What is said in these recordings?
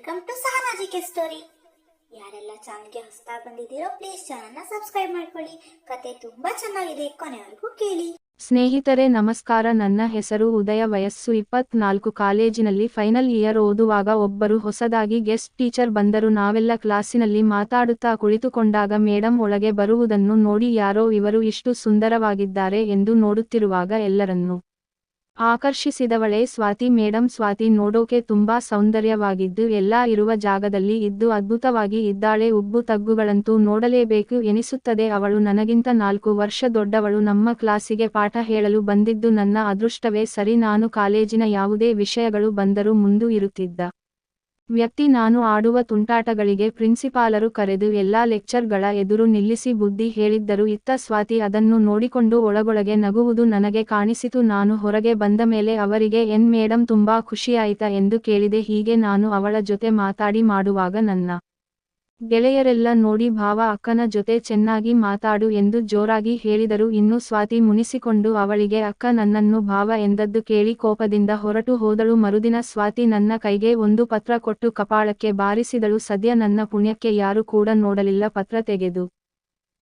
Welcome to ಸಹನಾಜಿಕೆ story ಯಾರೆಲ್ಲ ಚಾನಲ್ಗೆ ಹೊಸತಾ ಬಂದಿದ್ದೀರೋ please ಚಾನಲ್ನ ಸಬ್ಸ್ಕ್ರೈಬ್ ಮಾಡ್ಕೊಳ್ಳಿ. ಕತೆ ತುಂಬಾ ಚೆನ್ನಾಗಿದೆ, ಕೊನೆವರೆಗೂ ಕೇಳಿ. ಸ್ನೇಹಿತರೆ, ನಮಸ್ಕಾರ. ನನ್ನ ಹೆಸರು ಉದಯ. ವಯಸ್ಸು ಇಪ್ಪತ್ನಾಲ್ಕು. ಕಾಲೇಜಿನಲ್ಲಿ ಫೈನಲ್ ಇಯರ್ ಓದುವಾಗ ಒಬ್ಬರು ಹೊಸದಾಗಿ ಗೆಸ್ಟ್ ಟೀಚರ್ ಬಂದರು. ನಾವೆಲ್ಲ ಕ್ಲಾಸಿನಲ್ಲಿ ಮಾತಾಡುತ್ತಾ ಕುಳಿತುಕೊಂಡಾಗ ಮೇಡಂ ಒಳಗೆ ಬರುವುದನ್ನು ನೋಡಿ, ಯಾರೋ ಇವರು ಇಷ್ಟು ಸುಂದರವಾಗಿದ್ದಾರೆ ಎಂದು ನೋಡುತ್ತಿರುವಾಗ ಎಲ್ಲರನ್ನೂ ಆಕರ್ಷಿಸಿದವಳೇ ಸ್ವಾತಿ, ಮೇಡಂ ಸ್ವಾತಿ, ನೋಡೋಕೆ ತುಂಬಾ ಸೌಂದರ್ಯವಾಗಿದ್ದು ಎಲ್ಲಾ ಇರುವ ಜಾಗದಲ್ಲಿ ಇದ್ದು ಅದ್ಭುತವಾಗಿ ಇದ್ದಾಳೆ. ಉಬ್ಬು ತಗ್ಗುಗಳಂತೂ ನೋಡಲೇಬೇಕು ಎನಿಸುತ್ತದೆ. ಅವಳು ನನಗಿಂತ ನಾಲ್ಕು ವರ್ಷ ದೊಡ್ಡವಳು. ನಮ್ಮ ಕ್ಲಾಸಿಗೆ ಪಾಠ ಹೇಳಲು ಬಂದಿದ್ದು ನನ್ನ ಅದೃಷ್ಟವೇ. ಸರಿ, ನಾನು ಕಾಲೇಜಿನ ಯಾವುದೇ ವಿಷಯಗಳು ಬಂದರೂ ಮುಂದು ಇರುತ್ತಿದ್ದ ವ್ಯಕ್ತಿ ನಾನು ಆಡುವ ತುಂಟಾಟಗಳಿಗೆ ಪ್ರಿನ್ಸಿಪಾಲರು ಕರೆದು ಎಲ್ಲಾ ಲೆಕ್ಚರ್ಗಳ ಎದುರು ನಿಲ್ಲಿಸಿ ಬುದ್ಧಿ ಹೇಳಿದ್ದರು. ಇತ್ತ ಸ್ವಾತಿ ಅದನ್ನು ನೋಡಿಕೊಂಡು ಒಳಗೊಳಗೆ ನಗುವುದು ನನಗೆ ಕಾಣಿಸಿತು. ನಾನು ಹೊರಗೆ ಬಂದ ಮೇಲೆ ಅವರಿಗೆ ಎನ್ ಮೇಡಂ, ತುಂಬಾ ಖುಷಿಯಾಯಿತ? ಎಂದು ಕೇಳಿದೆ. ಹೀಗೆ ನಾನು ಅವಳ ಜೊತೆ ಮಾತಾಡಿ ಮಾಡುವಾಗ ನನ್ನ ಗೆಳೆಯರೆಲ್ಲ ನೋಡಿ ಭಾವ ಅಕ್ಕನ ಜೊತೆ ಚೆನ್ನಾಗಿ ಮಾತಾಡು ಎಂದು ಜೋರಾಗಿ ಹೇಳಿದರು. ಇನ್ನು ಸ್ವಾತಿ ಮುನಿಸಿಕೊಂಡು ಅವಳಿಗೆ, ಅಕ್ಕ, ನನ್ನನ್ನು ಭಾವ ಎಂದದ್ದು ಕೇಳಿ ಕೋಪದಿಂದ ಹೊರಟು ಹೋದಳು. ಮರುದಿನ ಸ್ವಾತಿ ನನ್ನ ಕೈಗೆ ಒಂದು ಪತ್ರ ಕೊಟ್ಟು ಕಪಾಳಕ್ಕೆ ಬಾರಿಸಿದಳು. ಸದ್ಯ ನನ್ನ ಪುಣ್ಯಕ್ಕೆ ಯಾರು ಕೂಡ ನೋಡಲಿಲ್ಲ. ಪತ್ರ ತೆಗೆದು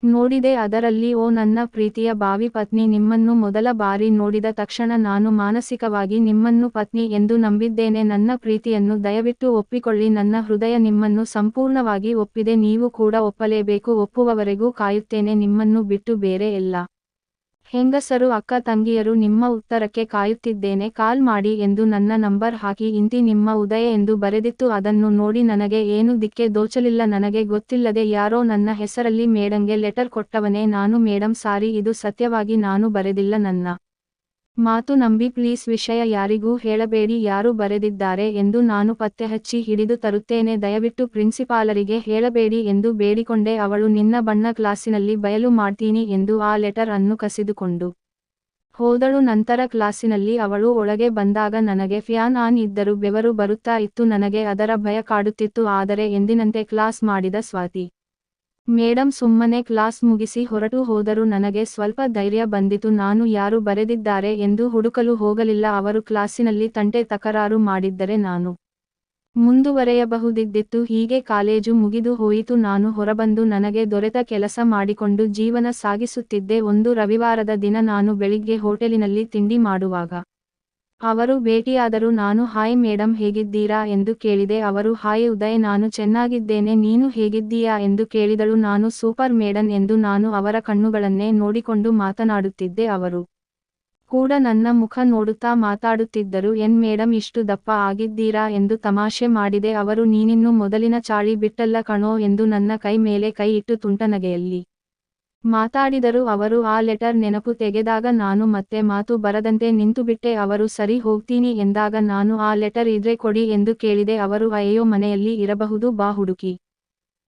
ನೋಡಿದೆ ಅದರಲ್ಲಿ, ಓ ನನ್ನ ಪ್ರೀತಿಯ ಭಾವಿ ಪತ್ನಿ, ನಿಮ್ಮನ್ನು ಮೊದಲ ಬಾರಿ ನೋಡಿದ ತಕ್ಷಣ ನಾನು ಮಾನಸಿಕವಾಗಿ ನಿಮ್ಮನ್ನು ಪತ್ನಿ ಎಂದು ನಂಬಿದ್ದೇನೆ. ನನ್ನ ಪ್ರೀತಿಯನ್ನು ದಯವಿಟ್ಟು ಒಪ್ಪಿಕೊಳ್ಳಿ. ನನ್ನ ಹೃದಯ ನಿಮ್ಮನ್ನು ಸಂಪೂರ್ಣವಾಗಿ ಒಪ್ಪಿದೆ. ನೀವು ಕೂಡ ಒಪ್ಪಲೇಬೇಕು. ಒಪ್ಪುವವರೆಗೂ ಕಾಯುತ್ತೇನೆ. ನಿಮ್ಮನ್ನು ಬಿಟ್ಟು ಬೇರೆ ಎಲ್ಲ ಹೆಂಗಸರು ಅಕ್ಕ ತಂಗಿಯರು ನಿಮ್ಮ ಉತ್ತರಕ್ಕೆ ಕಾಯುತ್ತಿದ್ದೇನೆ, ಕಾಲ್ ಮಾಡಿ ಎಂದು ನನ್ನ ನಂಬರ್ ಹಾಕಿ, ಇಂತಿ ನಿಮ್ಮ ಉದಯ ಎಂದು ಬರೆದಿತ್ತು, ಅದನ್ನು ನೋಡಿ ನನಗೆ ಏನು ದಿಕ್ಕೆ ದೋಚಲಿಲ್ಲ, ನನಗೆ ಗೊತ್ತಿಲ್ಲದೆ ಯಾರೋ ನನ್ನ ಹೆಸರಲ್ಲಿ ಮೇಡಂಗೆ ಲೆಟರ್ ಕೊಟ್ಟವನೇ, ನಾನು ಮೇಡಂ, ಸಾರಿ, ಇದು ಸತ್ಯವಾಗಿ ನಾನು ಬರೆದಿಲ್ಲ ನನ್ನ ಮಾತು ನಂಬಿ ಪ್ಲೀಸ್ ವಿಷಯ ಯಾರಿಗೂ ಹೇಳಬೇಡಿ, ಯಾರು ಬರೆದಿದ್ದಾರೆ ಎಂದು ನಾನು ಪತ್ತೆ ಹಚ್ಚಿ ಹಿಡಿದು ತರುತ್ತೇನೆ. ದಯವಿಟ್ಟು ಪ್ರಿನ್ಸಿಪಾಲರಿಗೆ ಹೇಳಬೇಡಿ ಎಂದು ಬೇಡಿಕೊಂಡೆ. ಅವಳು ನಿನ್ನ ಬಣ್ಣ ಕ್ಲಾಸಿನಲ್ಲಿ ಬಯಲು ಮಾಡ್ತೀನಿ ಎಂದು ಆ ಲೆಟರ್ ಅನ್ನು ಕಸಿದುಕೊಂಡು ಹೋದಳು. ನಂತರ ಕ್ಲಾಸಿನಲ್ಲಿ ಅವಳು ಒಳಗೆ ಬಂದಾಗ ನನಗೆ, ಫ್ಯಾನ್ ಆನ್ ಇದ್ದರೂ ಬೆವರು ಬರುತ್ತಾ? ಇತ್ತು. ನನಗೆ ಅದರ ಭಯ ಕಾಡುತ್ತಿತ್ತು. ಆದರೆ ಎಂದಿನಂತೆ ಕ್ಲಾಸ್ ಮಾಡಿದ ಸ್ವಾತಿ ಮೇಡಂ ಸುಮ್ಮನೆ ಕ್ಲಾಸ್ ಮುಗಿಸಿ ಹೊರಟು ಹೋದರೂ ನನಗೆ ಸ್ವಲ್ಪ ಧೈರ್ಯ ಬಂದಿತು. ನಾನು ಯಾರು ಬರೆದಿದ್ದಾರೆ ಎಂದು ಹುಡುಕಲು ಹೋಗಲಿಲ್ಲ. ಅವರು ಕ್ಲಾಸಿನಲ್ಲಿ ತಂಟೆ ತಕರಾರು ಮಾಡಿದ್ದರೆ ನಾನು ಮುಂದುವರೆಯಬಹುದಿದ್ದಿತ್ತು. ಹೀಗೆ ಕಾಲೇಜು ಮುಗಿದು ಹೋಯಿತು. ನಾನು ಹೊರಬಂದು ನನಗೆ ದೊರೆತ ಕೆಲಸ ಮಾಡಿಕೊಂಡು ಜೀವನ ಸಾಗಿಸುತ್ತಿದ್ದೆ. ಒಂದು ರವಿವಾರದ ದಿನ ನಾನು ಬೆಳಿಗ್ಗೆ ಹೋಟೆಲಿನಲ್ಲಿ ತಿಂಡಿ ಮಾಡುವಾಗ ಅವರು ಭೇಟಿಯಾದರೂ ನಾನು, ಹಾಯ್ ಮೇಡಂ, ಹೇಗಿದ್ದೀರಾ? ಎಂದು ಕೇಳಿದೆ. ಅವರು, ಹಾಯ್ ಉದಯ್, ನಾನು ಚೆನ್ನಾಗಿದ್ದೇನೆ. ನೀನು ಹೇಗಿದ್ದೀಯಾ? ಎಂದು ಕೇಳಿದಳು. ನಾನು, ಸೂಪರ್ ಮೇಡನ್ ಎಂದು ನಾನು ಅವರ ಕಣ್ಣುಗಳನ್ನೇ ನೋಡಿಕೊಂಡು ಮಾತನಾಡುತ್ತಿದ್ದೆ. ಅವರು ಕೂಡ ನನ್ನ ಮುಖ ನೋಡುತ್ತಾ ಮಾತಾಡುತ್ತಿದ್ದರು. ಎನ್ ಮೇಡಂ, ಇಷ್ಟು ದಪ್ಪ ಆಗಿದ್ದೀರಾ? ಎಂದು ತಮಾಷೆ ಮಾಡಿದೆ. ಅವರು, ನೀನಿನ್ನು ಮೊದಲಿನ ಚಾಳಿ ಬಿಟ್ಟಲ್ಲ ಕಣೋ ಎಂದು ನನ್ನ ಕೈ ಮೇಲೆ ಕೈ ಇಟ್ಟು ತುಂಟನಗೆಯಲ್ಲಿ ಮಾತಾಡಿದರು ಅವರು ಆ ಲೆಟರ್ ನೆನಪು ತೆಗೆದಾಗ ನಾನು ಮತ್ತೆ ಮಾತು ಬರದಂತೆ ನಿಂತುಬಿಟ್ಟೆ, ಅವರು ಸರಿ ಹೋಗ್ತೀನಿ ಎಂದಾಗ ನಾನು, ಆ ಲೆಟರ್ ಇದ್ರೆ ಕೊಡಿ ಎಂದು ಕೇಳಿದೆ. ಅವರು, ಅಯ್ಯೋ, ಮನೆಯಲ್ಲಿ ಇರಬಹುದು, ಬಾ ಹುಡುಕಿ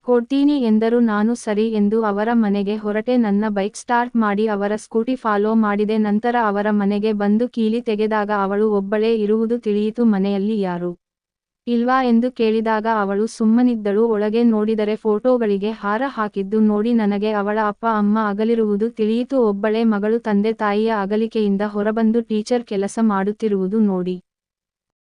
ಕೊಡ್ತೀನಿ ಎಂದರು. ನಾನು, ಸರಿ ಎಂದು ಅವರ ಮನೆಗೆ ಹೊರಟೆ. ನನ್ನ ಬೈಕ್ ಸ್ಟಾರ್ಟ್ ಮಾಡಿ ಅವರ ಸ್ಕೂಟಿ ಫಾಲೋ ಮಾಡಿದೆ. ನಂತರ ಅವರ ಮನೆಗೆ ಬಂದು ಕೀಲಿ ತೆಗೆದಾಗ ಅವಳು ಒಬ್ಬಳೇ ಇರುವುದು ತಿಳಿಯಿತು. ಮನೆಯಲ್ಲಿ ಯಾರು ಇಲ್ವಾ ಎಂದು ಕೇಳಿದಾಗ ಅವಳು ಸುಮ್ಮನಿದ್ದಳು. ಒಳಗೆ ನೋಡಿದರೆ ಫೋಟೋಗಳಿಗೆ ಹಾರ ಹಾಕಿದ್ದು ನೋಡಿ ನನಗೆ ಅವಳ ಅಪ್ಪ, ಅಮ್ಮ ಅಗಲಿರುವುದು ತಿಳಿಯಿತು. ಒಬ್ಬಳೆ ಮಗಳು ತಂದೆ ತಾಯಿಯ ಅಗಲಿಕೆಯಿಂದ ಹೊರಬಂದು ಟೀಚರ್ ಕೆಲಸ ಮಾಡುತ್ತಿರುವುದು ನೋಡಿ.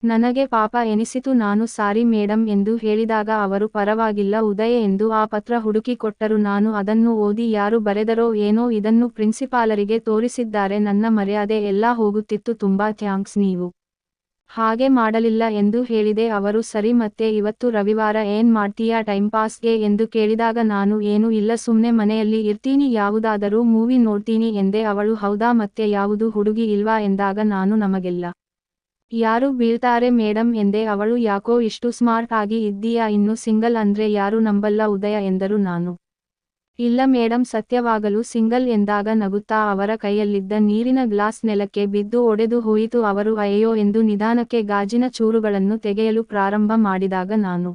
ನನಗೆ ಪಾಪ ಎನಿಸಿತು. ನಾನು ಸಾರಿ ಮೇಡಂ ಎಂದು ಹೇಳಿದಾಗ ಅವರು, ಪರವಾಗಿಲ್ಲ ಉದಯ ಎಂದು ಆ ಪತ್ರ ಹುಡುಕಿ ಕೊಟ್ಟರು. ನಾನು ಅದನ್ನು ಓದಿ ಯಾರು ಬರೆದರೋ ಏನೋ ಇದನ್ನು ಪ್ರಿನ್ಸಿಪಾಲರಿಗೆ ತೋರಿಸಿದ್ದಾರೆ. ನನ್ನ ಮರ್ಯಾದೆ ಎಲ್ಲಾ ಹೋಗುತ್ತಿತ್ತು. ತುಂಬಾ ಥ್ಯಾಂಕ್ಸ್ ನೀವು. ಹಾಗೆ ಮಾಡಲಿಲ್ಲ ಎಂದು ಹೇಳಿದೆ. ಅವರು, ಸರಿ ಮತ್ತೆ, ಇವತ್ತು ರವಿವಾರ ಏನ್ ಮಾಡ್ತೀಯಾ? ಟೈಮ್ ಪಾಸ್ಗೆ ಎಂದು ಕೇಳಿದಾಗ, ನಾನು ಏನು ಇಲ್ಲ, ಸುಮ್ನೆ ಮನೆಯಲ್ಲಿ ಇರ್ತೀನಿ. ಯಾವುದಾದರೂ ಮೂವಿ ನೋಡ್ತೀನಿ ಎಂದೆ. ಅವಳು, ಹೌದಾ ಮತ್ತೆ, ಯಾವುದು ಹುಡುಗಿ ಇಲ್ವಾ? ಎಂದಾಗ, ನಾನು ನಮಗೆಲ್ಲ ಯಾರು ಬೀಳ್ತಾರೆ ಮೇಡಂ? ಎಂದೆ. ಅವಳು, ಯಾಕೋ ಇಷ್ಟು ಸ್ಮಾರ್ಟ್ ಆಗಿ ಇದ್ದೀಯಾ? ಇನ್ನು ಸಿಂಗಲ್ ಅಂದ್ರೆ ಯಾರು ನಂಬಲ್ಲ ಉದಯ? ಎಂದರು ನಾನು. ಇಲ್ಲ ಮೇಡಂ, ಸತ್ಯವಾಗಲು ಸಿಂಗಲ್ ಎಂದಾಗ ನಗುತ್ತಾ ಅವರ ಕೈಯಲ್ಲಿದ್ದ ನೀರಿನ ಗ್ಲಾಸ್ ನೆಲಕ್ಕೆ ಬಿದ್ದು ಒಡೆದು ಹೋಯಿತು. ಅವರು, ಅಯ್ಯೋ ಎಂದು ನಿಧಾನಕ್ಕೆ ಗಾಜಿನ ಚೂರುಗಳನ್ನು ತೆಗೆಯಲು ಪ್ರಾರಂಭ ಮಾಡಿದಾಗ ನಾನು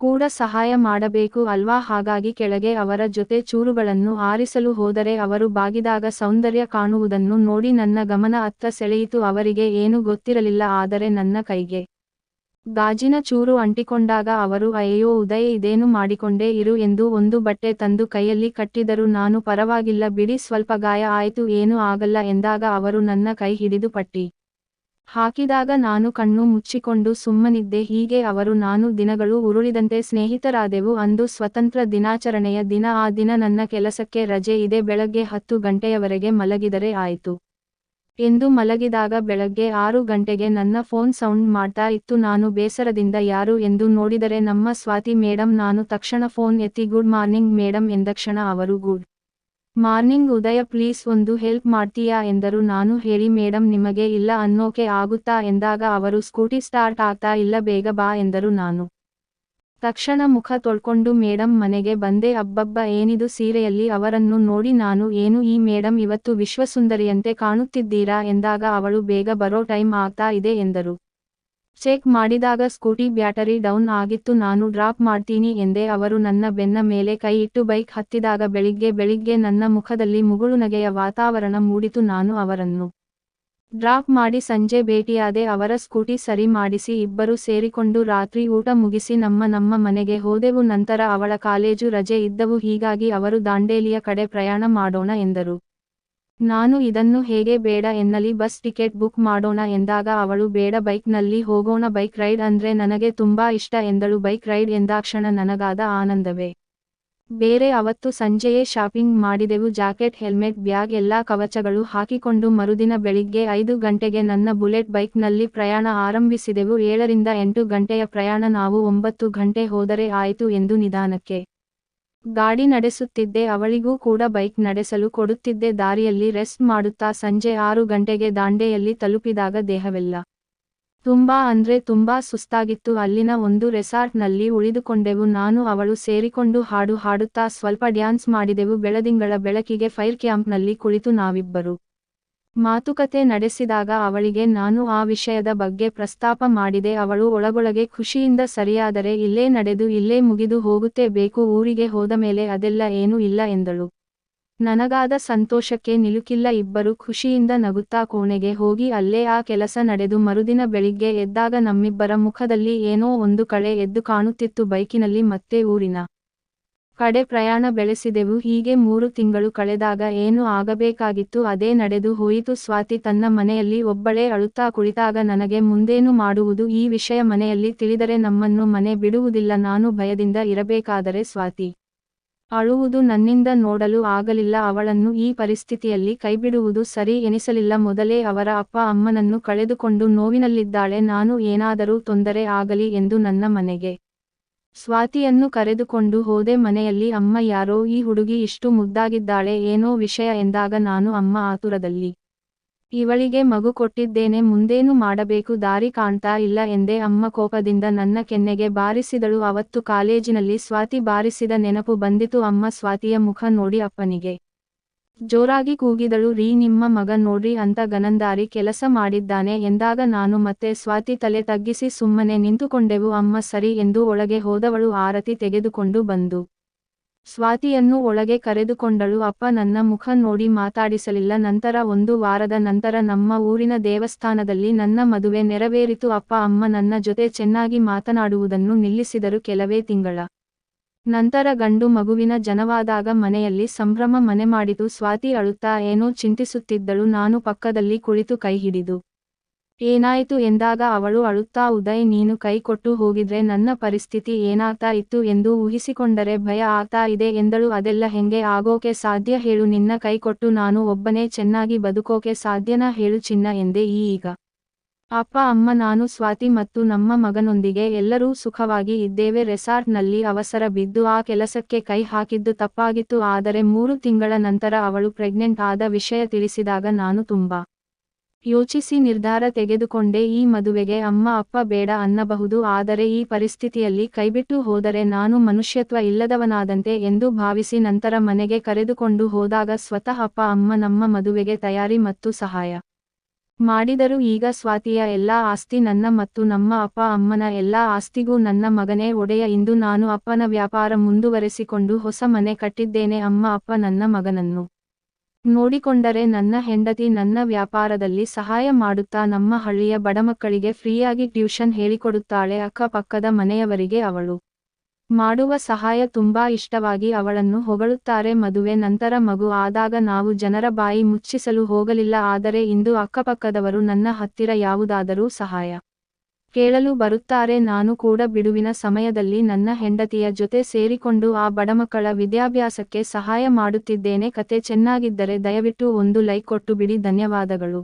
ಕೂಡ ಸಹಾಯ ಮಾಡಬೇಕು ಅಲ್ವಾ? ಹಾಗಾಗಿ ಕೆಳಗೆ ಅವರ ಜೊತೆ ಚೂರುಗಳನ್ನು ಆರಿಸಲು ಹೋದರೆ ಅವರು ಬಾಗಿದಾಗ ಸೌಂದರ್ಯ ಕಾಣುವುದನ್ನು ನೋಡಿ ನನ್ನ ಗಮನ ಅತ್ತ ಸೆಳೆಯಿತು. ಅವರಿಗೆ ಏನು ಗೊತ್ತಿರಲಿಲ್ಲ, ಆದರೆ ನನ್ನ ಕೈಗೆ ಗಾಜಿನ ಚೂರು ಅಂಟಿಕೊಂಡಾಗ ಅವರು, ಅಯ್ಯೋ, ಉದಯ, ಇದೇನು ಮಾಡಿಕೊಂಡೇ ಇರು ಎಂದು ಒಂದು ಬಟ್ಟೆ ತಂದು ಕೈಯಲ್ಲಿ ಕಟ್ಟಿದರು ನಾನು ಪರವಾಗಿಲ್ಲ ಬಿಡಿ, ಸ್ವಲ್ಪ ಗಾಯ ಆಯಿತು, ಏನೂ ಆಗಲ್ಲ ಎಂದಾಗ ಅವರು ನನ್ನ ಕೈ ಹಿಡಿದು ಪಟ್ಟಿ. ಹಾಕಿದಾಗ ನಾನು ಕಣ್ಣು ಮುಚ್ಚಿಕೊಂಡು ಸುಮ್ಮನಿದ್ದೆ, ಹೀಗೆ ಅವರು ನಾನು ದಿನಗಳು ಉರುಳಿದಂತೆ ಸ್ನೇಹಿತರಾದೆವು, ಅಂದು ಸ್ವತಂತ್ರ ದಿನಾಚರಣೆಯ ದಿನ, ಆ ದಿನ ನನ್ನ ಕೆಲಸಕ್ಕೆ ರಜೆ ಇದೆ, ಬೆಳಗ್ಗೆ ಹತ್ತು ಗಂಟೆಯವರೆಗೆ ಮಲಗಿದರೆ ಆಯಿತು. ಎಂದು ಮಲಗಿದಾಗ ಬೆಳಗ್ಗೆ ಆರು ಗಂಟೆಗೆ ನನ್ನ ಫೋನ್ ಸೌಂಡ್ ಮಾಡ್ತಾ ಇತ್ತು. ನಾನು ಬೇಸರದಿಂದ, ಯಾರು ಎಂದು ನೋಡಿದರೆ ನಮ್ಮ ಸ್ವಾತಿ ಮೇಡಂ, ನಾನು ತಕ್ಷಣ ಫೋನ್ ಎತ್ತಿ, ಗುಡ್ ಮಾರ್ನಿಂಗ್ ಮೇಡಂ ಎಂದಕ್ಷಣ ಅವರು, ಗುಡ್ ಮಾರ್ನಿಂಗ್ ಉದಯ, ಪ್ಲೀಸ್ ಒಂದು ಹೆಲ್ಪ್ ಮಾಡ್ತೀಯಾ? ಎಂದರು. ನಾನು, ಹೇಳಿ ಮೇಡಂ, ನಿಮಗೆ ಇಲ್ಲ ಅನ್ನೋಕೆ ಆಗುತ್ತಾ? ಎಂದಾಗ ಅವರು, ಸ್ಕೂಟಿ ಸ್ಟಾರ್ಟ್ ಆಗ್ತಾ ಇಲ್ಲ, ಬೇಗ ಬಾ ಎಂದರು. ನಾನು ತಕ್ಷಣ ಮುಖ ತೊಳ್ಕೊಂಡು ಮೇಡಂ ಮನೆಗೆ ಬಂದೆ, ಅಬ್ಬಬ್ಬ, ಏನಿದು ಸೀರೆಯಲ್ಲಿ ಅವರನ್ನು ನೋಡಿ ನಾನು ಏನು? ಈ ಮೇಡಂ ಇವತ್ತು ವಿಶ್ವಸುಂದರಿಯಂತೆ ಕಾಣುತ್ತಿದ್ದೀರಾ? ಎಂದಾಗ ಅವಳು, ಬೇಗ ಬರೋ ಟೈಮ್ ಆಗ್ತಾ ಇದೆ ಎಂದರು. ಚೆಕ್ ಮಾಡಿದಾಗ ಸ್ಕೂಟಿ ಬ್ಯಾಟರಿ ಡೌನ್ ಆಗಿತ್ತು, ನಾನು ಡ್ರಾಪ್ ಮಾಡ್ತೀನಿ ಎಂದೇ ಅವರು ನನ್ನ ಬೆನ್ನ ಮೇಲೆ ಕೈ ಇಟ್ಟು ಬೈಕ್ ಹತ್ತಿದಾಗ ಬೆಳಿಗ್ಗೆ ಬೆಳಿಗ್ಗೆ ನನ್ನ ಮುಖದಲ್ಲಿ ಮುಗುಳುನಗೆಯ ವಾತಾವರಣ ಮೂಡಿತು, ನಾನು ಅವರನ್ನು ಡ್ರಾಪ್ ಮಾಡಿ ಸಂಜೆ ಭೇಟಿಯಾದೆ ಅವರ ಸ್ಕೂಟಿ ಸರಿ ಮಾಡಿಸಿ ಇಬ್ಬರು ಸೇರಿಕೊಂಡು ರಾತ್ರಿ ಊಟ ಮುಗಿಸಿ ನಮ್ಮ ನಮ್ಮ ಮನೆಗೆ ಹೋದೆವು. ನಂತರ ಅವಳ ಕಾಲೇಜು ರಜೆ ಇದ್ದವು. ಹೀಗಾಗಿ ಅವರು ದಾಂಡೇಲಿಯ ಕಡೆ ಪ್ರಯಾಣ ಮಾಡೋಣ ಎಂದರು. ನಾನು ಇದನ್ನು ಹೇಗೆ ಬೇಡ ಎನ್ನಲಿ, ಬಸ್ ಟಿಕೆಟ್ ಬುಕ್ ಮಾಡೋಣ ಎಂದಾಗ ಅವಳು, ಬೇಡ ಬೈಕ್ನಲ್ಲಿ ಹೋಗೋಣ, ಬೈಕ್ ರೈಡ್ ಅಂದ್ರೆ ನನಗೆ ತುಂಬಾ ಇಷ್ಟ ಎಂದಳು. ಬೈಕ್ ರೈಡ್ ಎಂದಾಕ್ಷಣ ನನಗಾದ ಆನಂದವೇ? ಬೇರೆ ಅವತ್ತು ಸಂಜೆಯೇ ಶಾಪಿಂಗ್ ಮಾಡಿದೆವು ಜಾಕೆಟ್, ಹೆಲ್ಮೆಟ್, ಬ್ಯಾಗ್, ಎಲ್ಲಾ ಕವಚಗಳು ಹಾಕಿಕೊಂಡು ಮರುದಿನ ಬೆಳಿಗ್ಗೆ ಐದು ಗಂಟೆಗೆ ನನ್ನ ಬುಲೆಟ್ ಬೈಕ್ನಲ್ಲಿ ಪ್ರಯಾಣ ಆರಂಭಿಸಿದೆವು. ಏಳರಿಂದ ಎಂಟು ಗಂಟೆಯ ಪ್ರಯಾಣ, ನಾವು ಒಂಬತ್ತು ಗಂಟೆ ಹೋದರೆ ಆಯಿತು ಎಂದು ನಿಧಾನಕ್ಕೆ ಗಾಡಿ ನಡೆಸುತ್ತಿದ್ದೆ. ಅವಳಿಗೂ ಕೂಡ ಬೈಕ್ ನಡೆಸಲು ಕೊಡುತ್ತಿದ್ದೆ. ದಾರಿಯಲ್ಲಿ ರೆಸ್ಟ್ ಮಾಡುತ್ತಾ ಸಂಜೆ ಆರು ಗಂಟೆಗೆ ದಾಂಡೆಯಲ್ಲಿ ತಲುಪಿದಾಗ ದೇಹವೆಲ್ಲ ತುಂಬಾ ಅಂದ್ರೆ ತುಂಬಾ ಸುಸ್ತಾಗಿತ್ತು. ಅಲ್ಲಿನ ಒಂದು ರೆಸಾರ್ಟ್ನಲ್ಲಿ ಉಳಿದುಕೊಂಡೆವು. ನಾನು ಅವಳು ಸೇರಿಕೊಂಡು ಹಾಡು ಹಾಡುತ್ತಾ ಸ್ವಲ್ಪ ಡ್ಯಾನ್ಸ್ ಮಾಡಿದೆವು. ಬೆಳದಿಂಗಳ ಬೆಳಕಿಗೆ ಫೈರ್ ಕ್ಯಾಂಪ್ನಲ್ಲಿ ಕುಳಿತು ನಾವಿಬ್ಬರು ಮಾತುಕತೆ ನಡೆಸಿದಾಗ ಅವಳಿಗೆ, ನಾನು ಆ ವಿಷಯದ ಬಗ್ಗೆ ಪ್ರಸ್ತಾಪ ಮಾಡಿದೆ. ಅವಳು ಒಳಗೊಳಗೆ ಖುಷಿಯಿಂದ, ಸರಿಯಾದರೆ ಇಲ್ಲೇ ನಡೆದು, ಇಲ್ಲೇ ಮುಗಿದು ಹೋಗುತ್ತೆ ಬೇಕು. ಊರಿಗೆ ಹೋದ ಮೇಲೆ ಅದೆಲ್ಲ ಏನೂ ಇಲ್ಲ ಎಂದಳು. ನನಗಾದ ಸಂತೋಷಕ್ಕೆ ನಿಲುಕಿಲ್ಲ ಇಬ್ಬರು ಖುಷಿಯಿಂದ ನಗುತ್ತಾ ಕೋಣೆಗೆ ಹೋಗಿ ಅಲ್ಲೇ ಆ ಕೆಲಸ ನಡೆದು ಮರುದಿನ ಬೆಳಿಗ್ಗೆ ಎದ್ದಾಗ ನಮ್ಮಿಬ್ಬರ ಮುಖದಲ್ಲಿ ಏನೋ ಒಂದು ಕಳೆ ಎದ್ದು ಕಾಣುತ್ತಿತ್ತು ಬೈಕಿನಲ್ಲಿ ಮತ್ತೆ ಊರಿನ ಕಡೆ ಪ್ರಯಾಣ ಬೆಳೆಸಿದೆವು. ಹೀಗೆ ಮೂರು ತಿಂಗಳು ಕಳೆದಾಗ ಏನು ಆಗಬೇಕಾಗಿತ್ತು ಅದೇ ನಡೆದು ಹೋಯಿತು. ಸ್ವಾತಿ ತನ್ನ ಮನೆಯಲ್ಲಿ ಒಬ್ಬಳೇ ಅಳುತ್ತಾ ಕುಳಿತಾಗ ನನಗೆ ಮುಂದೇನು ಮಾಡುವುದು? ಈ ವಿಷಯ ಮನೆಯಲ್ಲಿ ತಿಳಿದರೆ ನಮ್ಮನ್ನು ಮನೆ ಬಿಡುವುದಿಲ್ಲ. ನಾನು ಭಯದಿಂದ ಇರಬೇಕಾದರೆ ಸ್ವಾತಿ ಅಳುವುದು ನನ್ನಿಂದ ನೋಡಲು ಆಗಲಿಲ್ಲ, ಅವಳನ್ನು ಈ ಪರಿಸ್ಥಿತಿಯಲ್ಲಿ ಕೈಬಿಡುವುದು ಸರಿ ಎನಿಸಲಿಲ್ಲ. ಮೊದಲೇ ಅವರ ಅಪ್ಪ ಅಮ್ಮನನ್ನು ಕಳೆದುಕೊಂಡು ನೋವಿನಲ್ಲಿದ್ದಾಳೆ, ನಾನು ಏನಾದರೂ ತೊಂದರೆ ಆಗಲಿ ಎಂದು ನನ್ನ ಮನೆಗೆ ಸ್ವಾತಿಯನ್ನು ಕರೆದುಕೊಂಡು ಹೋದೆ. ಮನೆಯಲ್ಲಿ ಅಮ್ಮ ಯಾರೋ, ಈ ಹುಡುಗಿ ಇಷ್ಟು ಮುದ್ದಾಗಿದ್ದಾಳೆ, ಏನೋ ವಿಷಯ ಎಂದಾಗ ನಾನು ಅಮ್ಮ ಆತುರದಲ್ಲಿ ಇವಳಿಗೆ ಮಗು ಕೊಟ್ಟಿದ್ದೇನೆ, ಮುಂದೇನು ಮಾಡಬೇಕು? ದಾರಿ ಕಾಣ್ತಾ ಇಲ್ಲ ಎಂದೇ ಅಮ್ಮ ಕೋಪದಿಂದ ನನ್ನ ಕೆನ್ನೆಗೆ ಬಾರಿಸಿದಳು. ಅವತ್ತು ಕಾಲೇಜಿನಲ್ಲಿ ಸ್ವಾತಿ ಬಾರಿಸಿದ ನೆನಪು ಬಂದಿತು. ಅಮ್ಮ ಸ್ವಾತಿಯ ಮುಖ ನೋಡಿ ಅಪ್ಪನಿಗೆ ಜೋರಾಗಿ ಕೂಗಿದಳು. ರೀ, ನಿಮ್ಮ ಮಗ ನೋಡ್ರಿ ಅಂತ ಗನಂದಾರಿ. ಕೆಲಸ ಮಾಡಿದ್ದಾನೆ ಎಂದಾಗ ನಾನು ಮತ್ತೆ ಸ್ವಾತಿ ತಲೆ ತಗ್ಗಿಸಿ ಸುಮ್ಮನೆ ನಿಂತುಕೊಂಡೆವು. ಅಮ್ಮ ಸರಿ ಎಂದು ಒಳಗೆ ಹೋದವಳು. ಆರತಿ ತೆಗೆದುಕೊಂಡು ಬಂದು ಸ್ವಾತಿಯನ್ನು ಒಳಗೆ ಕರೆದುಕೊಂಡಳು, ಅಪ್ಪ, ನನ್ನ ಮುಖ ನೋಡಿ ಮಾತಾಡಿಸಲಿಲ್ಲ. ನಂತರ ಒಂದು ವಾರದ ನಂತರ ನಮ್ಮ ಊರಿನ ದೇವಸ್ಥಾನದಲ್ಲಿ ನನ್ನ ಮದುವೆ ನೆರವೇರಿತು. ಅಪ್ಪ, ಅಮ್ಮ ನನ್ನ ಜೊತೆ ಚೆನ್ನಾಗಿ ಮಾತನಾಡುವುದನ್ನು ನಿಲ್ಲಿಸಿದರು ಕೆಲವೇ ತಿಂಗಳ ನಂತರ. ಗಂಡು ಮಗುವಿನ ಜನವಾದಾಗ ಮನೆಯಲ್ಲಿ ಸಂಭ್ರಮ ಮನೆ ಮಾಡಿತು. ಸ್ವಾತಿ ಅಳುತ್ತಾ ಏನೋ ಚಿಂತಿಸುತ್ತಿದ್ದಳು. ನಾನು ಪಕ್ಕದಲ್ಲಿ ಕುಳಿತು ಕೈ ಹಿಡಿದು ಏನಾಯಿತು ಎಂದಾಗ ಅವಳು ಅಳುತ್ತಾ, ಉದಯ್, ನೀನು ಕೈ ಕೊಟ್ಟು ಹೋಗಿದ್ರೆ ನನ್ನ ಪರಿಸ್ಥಿತಿ ಏನಾಗ್ತಾ ಇತ್ತು ಎಂದು ಊಹಿಸಿಕೊಂಡರೆ ಭಯ ಆಗ್ತಾ ಇದೆ ಎಂದಳು. ಅದೆಲ್ಲ ಹೆಂಗೆ ಆಗೋಕೆ ಸಾಧ್ಯ ಹೇಳು. ನಿನ್ನ ಕೈ ಕೊಟ್ಟು ನಾನು ಒಬ್ಬನೇ ಚೆನ್ನಾಗಿ ಬದುಕೋಕೆ ಸಾಧ್ಯನಾ ಹೇಳು ಚಿನ್ನ ಎಂದೆ. ಈಗ ಅಪ್ಪ, ಅಮ್ಮ, ನಾನು, ಸ್ವಾತಿ ಮತ್ತು ನಮ್ಮ ಮಗನೊಂದಿಗೆ ಎಲ್ಲರೂ ಸುಖವಾಗಿ ಇದ್ದೇವೆ. ರೆಸಾರ್ಟ್ನಲ್ಲಿ ಅವಸರ ಬಿದ್ದು ಆ ಕೆಲಸಕ್ಕೆ ಕೈ ಹಾಕಿದ್ದು ತಪ್ಪಾಗಿತ್ತು. ಆದರೆ ಮೂರು ತಿಂಗಳ ನಂತರ ಅವಳು ಪ್ರೆಗ್ನೆಂಟ್ ಆದ ವಿಷಯ ತಿಳಿಸಿದಾಗ ನಾನು ತುಂಬಾ ಯೋಚಿಸಿ ನಿರ್ಧಾರ ತೆಗೆದುಕೊಂಡೆ, ಈ ಮದುವೆಗೆ ಅಮ್ಮ ಅಪ್ಪ ಬೇಡ ಅನ್ನಬಹುದು, ಆದರೆ ಈ ಪರಿಸ್ಥಿತಿಯಲ್ಲಿ ಕೈಬಿಟ್ಟು ಹೋದರೆ ನಾನು ಮನುಷ್ಯತ್ವ ಇಲ್ಲದವನಾದಂತೆ ಎಂದು ಭಾವಿಸಿ ನಂತರ ಮನೆಗೆ ಕರೆದುಕೊಂಡು ಹೋದಾಗ ಸ್ವತಃ ಅಪ್ಪ, ಅಮ್ಮ ನಮ್ಮ ಮದುವೆಗೆ ತಯಾರಿ ಮತ್ತು ಸಹಾಯ ಮಾಡಿದರು. ಈಗ ಸ್ವಾತಿಯ ಎಲ್ಲಾ ಆಸ್ತಿ ನನ್ನ ಮತ್ತು ನಮ್ಮ ಅಪ್ಪ, ಅಮ್ಮನ ಎಲ್ಲಾ ಆಸ್ತಿಗೂ ನನ್ನ ಮಗನೇ ಒಡೆಯ ಇಂದು ನಾನು ಅಪ್ಪನ ವ್ಯಾಪಾರ ಮುಂದುವರೆಸಿಕೊಂಡು ಹೊಸ ಮನೆ ಕಟ್ಟಿದ್ದೇನೆ. ಅಮ್ಮ, ಅಪ್ಪ ನನ್ನ ಮಗನನ್ನು ನೋಡಿಕೊಂಡರೆ ನನ್ನ ಹೆಂಡತಿ ನನ್ನ ವ್ಯಾಪಾರದಲ್ಲಿ ಸಹಾಯ ಮಾಡುತ್ತಾ ನಮ್ಮ ಹಳ್ಳಿಯ ಬಡಮಕ್ಕಳಿಗೆ ಫ್ರೀಯಾಗಿ ಟ್ಯೂಷನ್ ಹೇಳಿಕೊಡುತ್ತಾಳೆ ಅಕ್ಕಪಕ್ಕದ ಮನೆಯವರಿಗೆ ಅವಳು. ಮಾಡುವ ಸಹಾಯ ತುಂಬಾ ಇಷ್ಟವಾಗಿ ಅವಳನ್ನು ಹೊಗಳುತ್ತಾರೆ. ಮದುವೆ ನಂತರ ಮಗು ಆದಾಗ ನಾವು ಜನರ ಬಾಯಿ ಮುಚ್ಚಿಸಲು ಹೋಗಲಿಲ್ಲ. ಆದರೆ ಇಂದು ಅಕ್ಕಪಕ್ಕದವರು ನನ್ನ ಹತ್ತಿರ ಯಾವುದಾದರೂ ಸಹಾಯ ಕೇಳಲು ಬರುತ್ತಾರೆ ನಾನು ಕೂಡ ಬಿಡುವಿನ ಸಮಯದಲ್ಲಿ ನನ್ನ ಹೆಂಡತಿಯ ಜೊತೆ ಸೇರಿಕೊಂಡು ಆ ಬಡಮಕ್ಕಳ ವಿದ್ಯಾಭ್ಯಾಸಕ್ಕೆ ಸಹಾಯ ಮಾಡುತ್ತಿದ್ದೇನೆ. ಕತೆ ಚೆನ್ನಾಗಿದ್ದರೆ ದಯವಿಟ್ಟು ಒಂದು ಲೈಕ್ ಕೊಟ್ಟು ಬಿಡಿ. ಧನ್ಯವಾದಗಳು.